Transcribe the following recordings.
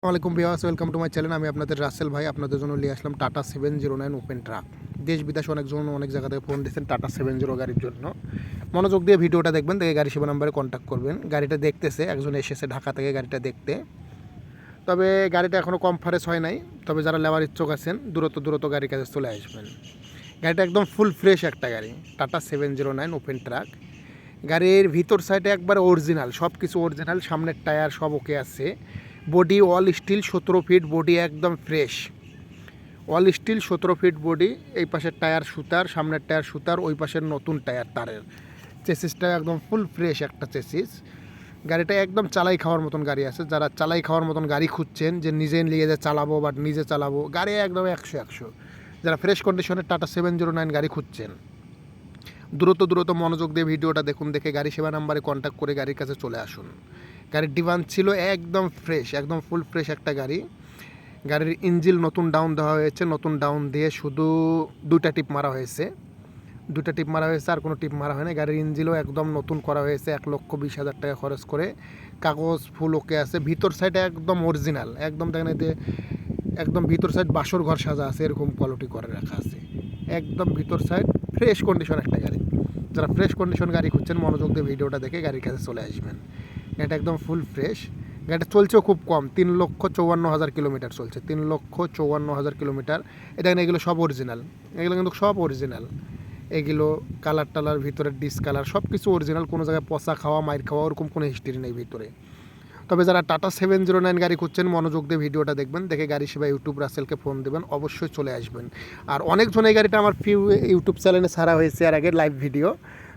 আসসালামাইকুম বিয়াস welcome to my channel. আমি আপনাদের রাসেল ভাই। আপনাদের জন্য নিয়ে আসলাম Tata seven zero nine open truck. দেশ বিদেশে অনেকজন অনেক জায়গা থেকে ফোন দিয়েছেন টাটা সেভেন জিরো গাড়ির জন্য। মনোযোগ দিয়ে ভিডিওটা দেখবেন, দেখে গাড়ি সেবা নাম্বারে কন্ট্যাক্ট করবেন। গাড়িটা দেখতেছে, একজন এসেছে ঢাকা থেকে গাড়িটা দেখতে। তবে গাড়িটা এখনও কনফারেন্স হয় নাই। তবে যারা লেবার ইচ্ছুক আছেন দূরত্ব দূরত্ব গাড়ির কাছে চলে আসবেন। গাড়িটা একদম ফুল ফ্রেশ একটা গাড়ি, Tata seven zero nine open truck. গাড়ির ভিতর সাইডে একবার অরিজিনাল সব কিছু অরিজিনাল সামনের টায়ার সব ওকে আছে। বডি অল স্টিল সতেরো ফিট, বডি একদম ফ্রেশ। অল স্টিল সতেরো ফিট বডি, এই পাশের টায়ার সুতার, সামনের টায়ার সুতার, ওই পাশের নতুন টায়ার তারের। চেসিসটা একদম ফুল ফ্রেশ একটা চেসিস। গাড়িটা একদম চালাই খাওয়ার মতন গাড়ি আছে। যারা চালাই খাওয়ার মতন গাড়ি খুঁজছেন, যে নিজে নিয়ে যে চালাবো বা নিজে চালাবো, গাড়ি একদম একশো একশো। যারা ফ্রেশ কন্ডিশনের টাটা সেভেন জিরো নাইন গাড়ি খুঁজছেন, দ্রুত দ্রুত মনোযোগ দিয়ে ভিডিওটা দেখুন, দেখে গাড়ি সেবা নাম্বারে কন্ট্যাক্ট করে গাড়ির কাছে চলে আসুন। গাড়ির ডিমান্ড ছিল একদম ফ্রেশ একদম ফুল ফ্রেশ একটা গাড়ি। গাড়ির ইঞ্জিল নতুন ডাউন দেওয়া হয়েছে, নতুন ডাউন দিয়ে শুধু দুইটা টিপ মারা হয়েছে। দুটা টিপ মারা হয়েছে, আর কোনো টিপ মারা হয়নি। গাড়ির ইঞ্জিলও একদম নতুন করা হয়েছে, এক লক্ষ বিশ হাজার টাকা খরচ করে। কাগজ ফুল ওকে আছে। ভিতর সাইডে একদম অরিজিনাল একদম দেখেন এতে একদম ভিতর সাইড বাসর ঘর সাজা আছে, এরকম কোয়ালিটি করে রাখা আছে। একদম ভিতর সাইড ফ্রেশ কন্ডিশন একটা গাড়ি। যারা ফ্রেশ কন্ডিশন গাড়ি খুঁজছেন, মনোযোগ দিয়ে ভিডিওটা দেখে গাড়ির কাছে চলে আসবেন। গাড়িটা একদম ফুল ফ্রেশ গাড়িটা চলছেও খুব কম, তিন লক্ষ চৌয়ান্ন হাজার কিলোমিটার চলছে, তিন লক্ষ চৌয়ান্ন হাজার কিলোমিটার। এটা এগুলো সব অরিজিনাল এগুলো কিন্তু সব অরিজিনাল এগুলো কালার টালার ভিতরে ডিসকালার সব কিছু অরিজিনাল কোনো জায়গায় পচা খাওয়া মাইর খাওয়া, ওরকম কোনো হিস্ট্রি নেই ভিতরে। তবে যারা টাটা সেভেন জিরো নাইন গাড়ি খুঁজছেন, মনোযোগ দিয়ে ভিডিওটা দেখবেন, দেখে গাড়ি সেবা ইউটিউব রাসেলকে ফোন দেবেন, অবশ্যই চলে আসবেন। আর অনেকজন এই গাড়িটা আমার ফিউ ইউটিউব চ্যানেলে ছাড়া হয়েছে আর আগের লাইভ ভিডিও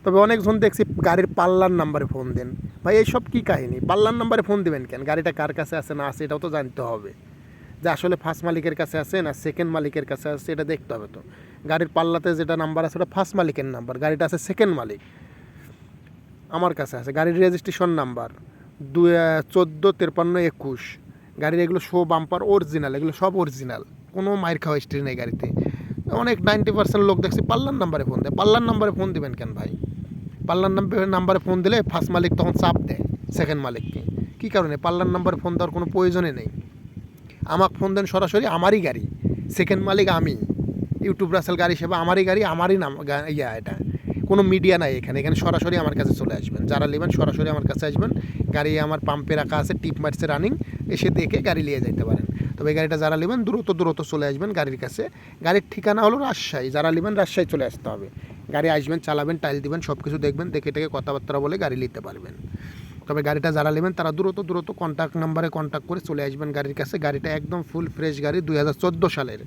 তবে অনেকজন দেখছি গাড়ির পাল্লার নাম্বারে ফোন দেন। ভাই, এইসব কী কাহিনী? পাল্লার নাম্বারে ফোন দেবেন কেন? গাড়িটা কার কাছে আছে না আছে, এটাও তো জানতে হবে। যে আসলে ফার্স্ট মালিকের কাছে আছে না সেকেন্ড মালিকের কাছে আছে, এটা দেখতে হবে তো। গাড়ির পাল্লাতে যেটা নাম্বার আছে, ওটা ফার্স্ট মালিকের নাম্বার। গাড়িটা আছে সেকেন্ড মালিক। আমার কাছে আছে। গাড়ির রেজিস্ট্রেশন নাম্বার দু চোদ্দ, তেরপান্ন, একুশ। গাড়ির এগুলো শো বাম্পার অরিজিনাল এগুলো সব অরিজিনাল কোনো মায়ের খাওয়া হিস্ট্রি নেই গাড়িতে। অনেক নাইনটি পার্সেন্ট লোক দেখছি, পাল্লার নাম্বারে ফোন দেয়। পাল্লার নাম্বারে ফোন দিবেন কেন ভাই? পাল্লার নাম্বারে ফোন দিলে ফার্স্ট মালিক তখন চাপ দেয় সেকেন্ড মালিককে। কী কারণে? পাল্লার নাম্বারে ফোন দেওয়ার কোনো প্রয়োজনই নেই। আমাকে ফোন দেন সরাসরি আমারই গাড়ি সেকেন্ড মালিক আমি। ইউটিউব রাসেল গাড়ি সেবা আমারই গাড়ি, আমারই নাম ইয়া এটা। কোনো মিডিয়া নাই এখানে এখানে সরাসরি আমার কাছে চলে আসবেন। যারা নেবেন সরাসরি আমার কাছে আসবেন। গাড়ি আমার পাম্পে রাখা আছে টিপ মারছে রানিং এসে দেখে গাড়ি নিয়ে যেতে পারেন। তবে গাড়িটা যারা নেবেন, দ্রুত দ্রুত চলে আসবেন গাড়ির কাছে। গাড়ির ঠিকানা হলো রাজশাহী। যারা নেবেন রাজশাহী চলে আসতে হবে। গাড়ি আসবেন, চালাবেন টাইল দিবেন সব কিছু দেখবেন, দেখে টেকে কথাবার্তা বলে গাড়ি নিতে পারবেন। তবে গাড়িটা যারা নেবেন, তারা দ্রুত দ্রুত কন্ট্যাক্ট নাম্বারে কন্ট্যাক্ট করে চলে আসবেন গাড়ির কাছে। গাড়িটা একদম ফুল ফ্রেশ গাড়ি, দুই হাজার চোদ্দ সালের।